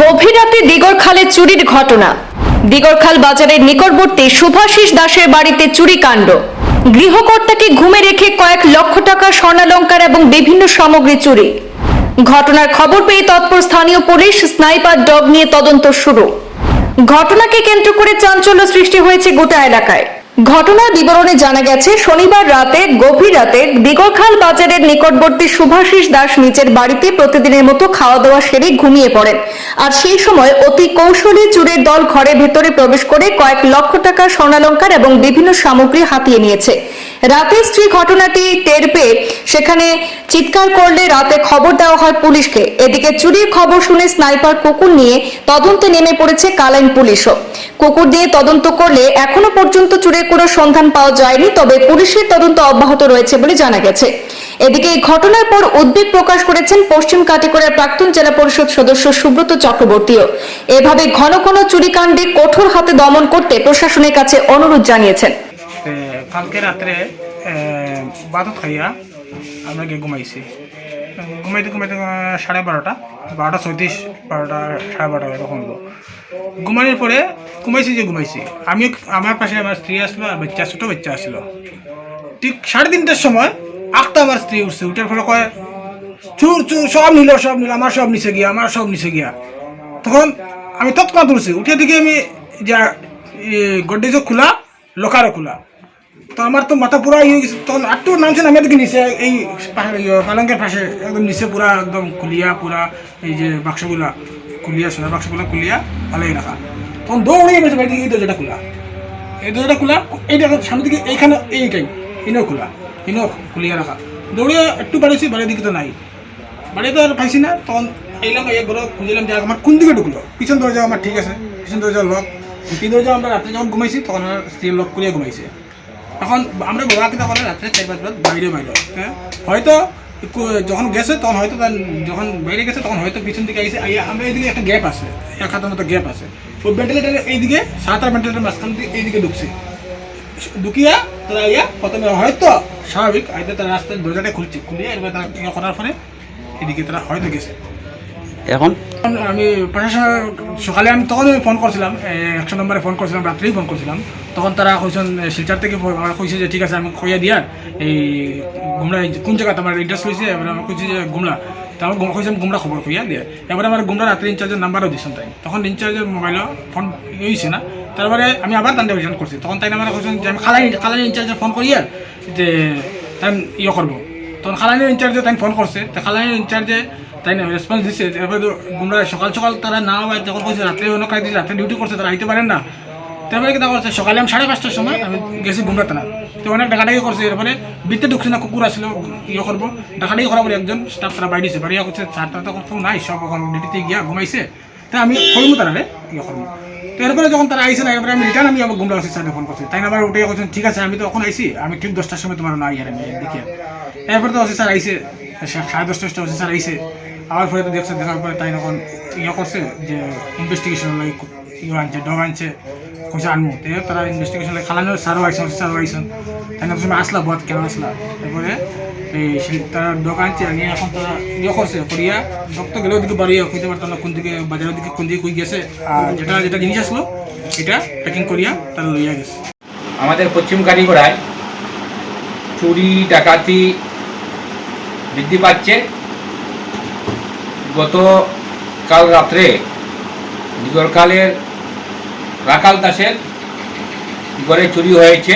গভীর রাতে দিগরখালে চুরির ঘটনা। দিগরখাল বাজারের নিকটবর্তী শুভাশিস দাসের বাড়িতে চুরি কাণ্ড। গৃহকর্তাকে ঘুমে রেখে কয়েক লক্ষ টাকা স্বর্ণালঙ্কার এবং বিভিন্ন সামগ্রী চুরি। ঘটনার খবর পেয়ে তৎপর স্থানীয় পুলিশ স্নাইপার ডগ নিয়ে তদন্ত শুরু। ঘটনাকে কেন্দ্র করে চাঞ্চল্য সৃষ্টি হয়েছে গোটা এলাকায়। ঘটনার বিবরণে জানা গেছে, শনিবার রাতে, গভীর রাতে দিগরখাল বাজারের নিকটবর্তী শুভাশিস দাস নিচের বাড়িতে প্রতিদিনের মতো খাওয়া দাওয়া সেরে ঘুমিয়ে পড়েন। আর সেই সময় অতি কৌশলী চুরের দল ঘরের ভেতরে প্রবেশ করে কয়েক লক্ষ টাকা স্বর্ণালঙ্কার এবং বিভিন্ন সামগ্রী হাতিয়ে নিয়েছে। রাতে স্ত্রী ঘটনাটি টের পেয়ে সেখানে চিৎকার করলে রাতে খবর দেওয়া হয় পুলিশকে। এদিকে চুরির খবর শুনে স্নাইপার কুকুর নিয়ে তদন্তে নেমে পড়েছে কালাইন পুলিশও। কুকুর দিয়ে তদন্ত করলে এখনও পর্যন্ত চুরের কোনো সন্ধান পাওয়া যায়নি, তবে পুলিশের তদন্ত অব্যাহত রয়েছে বলে জানা গেছে। এদিকে এই ঘটনার পর উদ্বেগ প্রকাশ করেছেন পশ্চিম কাটিগড়ার প্রাক্তন জেলা পরিষদ সদস্য সুব্রত চক্রবর্তীও। এভাবে ঘন ঘন চুরিকাণ্ডে কঠোর হাতে দমন করতে প্রশাসনের কাছে অনুরোধ জানিয়েছেন। কালকে রাত্রে বাদত খাইয়া আমরা গিয়ে ঘুমাইছি। ঘুমাইতে ঘুমাইতে সাড়ে বারোটা বারোটা ছয়ত্রিশ, বারোটা, সাড়ে বারোটা এরকম হলো। ঘুমানোর পরে ঘুমাইছি যে ঘুমাইছি। আমি আমার পাশে আমার স্ত্রী আসলো, আর বাচ্চা, ছোটো বাচ্চা আসলো। ঠিক সাড়ে তিনটার সময় আটটা আমার স্ত্রী উঠছে, উঠার পরে কয়, চুর চুর, সব নিল সব নিল, আমার সব নিচে গিয়া, আমার সব নিচে গিয়া। তখন আমি তৎক্ষণাৎ উঠছি, উঠে দিকে আমি যা গড্ডেজও খোলা, লোকারও খোলা। তো আমার তো মাথা পুরা ইয়ে গেছে, তখন একটু নামছে নামে দিকে নিচে এই পালঙ্কের পাশে, একদম নিচে পুরা, একদম খুলিয়া পুরা, এই যে বাক্সগুলা। খুলিয়া সোনার বাক্সগুলা খুলিয়া ভালোই রাখা। তখন দৌড়ে বাড়ি দিকে এই দরজাটা খোলা। এই দরজাটা খোলা এইটা সামনে দিকে এইখানে এইটাই ইনেও খোলা। ইনেও খুলিয়া রাখা। দৌড়ে একটু বাড়িয়েছি, বাড়ির দিকে তো নাই। বাড়িতে আর পাইছি না, তখন এলাম, এই ঘরে খুঁজলাম যে আমার কোন দিকে ঢুকলো। পিছন দরজা আমার ঠিক আছে, পিছন দরজা লক পিছন দরজা আমরা রাত্রে যখন ঘুমাইছি, তখন আমার স্ত্রী লক করিয়া ঘুমাইছে। এখন আমরা বাবা কিনা করে রাত্রে চার পাঁচ রাত বাইরে বাইরে হ্যাঁ? হয়তো যখন গেছে তখন হয়তো তার, যখন বাইরে গেছে তখন হয়তো পিছন দিকে আইসে আমরা এইদিকে একটা গ্যাপ আছে এক হাতের মতো গ্যাপ আছে। ওই ভেন্টিলেটার এইদিকে, সাত আর ভেন্টিলেটার মাঝখান দিয়ে এইদিকে ঢুকছে। ঢুকিয়া, তারা ইয়া প্রথমে হয়তো স্বাভাবিক হয়তো তারা রাস্তায় দরজাটা খুলছে, খুলিয়া এরপরে তারা করার পরে এদিকে তারা হয়তো গেছে। এখন? আমি প্রশাসন সকালে আমি তখন ফোন করছিলাম একশো নম্বরে ফোন করছিলাম, রাত্রেই ফোন করছিলাম। তখন তারা কইছেন শিলচার থেকে কইছে যে, ঠিক আছে আমি কইয়া দিয়া, এই গুমরা কোন জায়গা তোমার ইন্টারেস্ট হয়েছে এবার আমার কইছে যে, গুমরা। তো আমার গুমরা কইছেন গুমরা খবর কইয়া দিয়ে। এবার আমার গুমরা রাত্রে ইনচার্জের নাম্বারও দিয়েছেন তাই। তখন ইনচার্জের মোবাইলও ফোন হয়েছে না। তারপরে আমি আবার তান্ডে করছি। তখন তাই আমার কইছেন যে, আমি খালাই খালাই ইনচার্জে ফোন করিয়া, যে তাই ইয়ে করব। তখন খালানির ইনচার্জে তাই ফোন করছে। তো খালানির ইনচার্জে তাই রেসপন্স দিচ্ছে এরপরে তো গুমরা সকাল সকাল তারা না হয়, তখন কইছে, রাত্রে অন্য কাজ দিচ্ছে রাত্রে ডিউটি করছে, তারা আইতে পারেন না। তারপরে কি করছে, সকালে আমি সাড়ে পাঁচটার সময় আমি গেছি গুমরা থানা তো অনেক ডাকাডাকি করছে, এরপরে বিতে ঢুকছে না, কুকুর আসলো ইয়ে করব। ডাকাডাকি করার পরে একজন স্টাফ তারা বাইরেছে বাড়িয়া করছে স্যার, তারা তো নাই, সব এখন ডিউটিতে গিয়া ঘুমাইছে। তা আমি করব তারা রে ইয়ে করব। তো এরপরে যখন তারা আইসে না আমি রিটার্ন আমি আমার গুমরা অফিস স্যারকে ফোন করছি। তাই না, আমার উঠে করছেন ঠিক আছে, আমি তো এখন আইসি আমি ঠিক দশটার সময় তোমার না ইয়ে আমি দেখি এরপরে তো অফিসার আইসে সাড়ে দশটা দশটা অফিসার আইসে আবার পরে তো দেখছে দেখার পরে তাই তখন ইয়ে করছে যে ইনভেস্টিগেশন লাগে ইয়ে আনছে, ডগ আনছে, কইছে, আনমু। তো তারা ইনভেস্টিগেশন লাগে খালানোর স্যারও আইসন স্যারও আইসন তাই না তুমি আসলা বহুত কেন আসলা? এরপরে আনছে এখন তারা করিয়া ডগ তো গেলেও দিকে বাড়িয়ে কইতে পারতাম না কোন দিকে, বাজারের দিকে কোন দিকে কই গেছে। আর যেটা যেটা জিনিস আসলো, এটা প্যাকিং করিয়া তারা লইয়া গেছে। আমাদের পশ্চিম কাটিগড়ায় চুরি, ডাকাতি বৃদ্ধি পাচ্ছে। গত কাল রাত্রে দিগরকালের রাকাল দাসের ঘরে চুরি হয়েছে।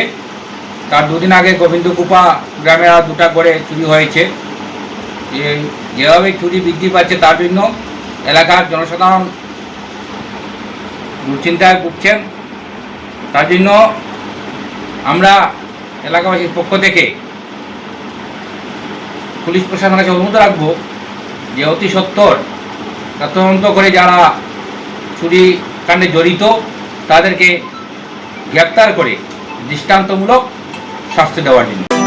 তার দুদিন আগে গোবিন্দকুপা গ্রামে আর দুটা করে চুরি হয়েছে। যেভাবে চুরি বৃদ্ধি পাচ্ছে তার জন্য এলাকার জনসাধারণ দুশ্চিন্তায় ভুগছেন। তার জন্য আমরা এলাকাবাসীর পক্ষ থেকে পুলিশ প্রশাসনের কাছে অনুরোধ রাখব যে অতি সত্বর তা তদন্ত করে যারা চুরি কাণ্ডে জড়িত তাদেরকে গ্রেপ্তার করে দৃষ্টান্তমূলক শাস্তি দেওয়ার জন্য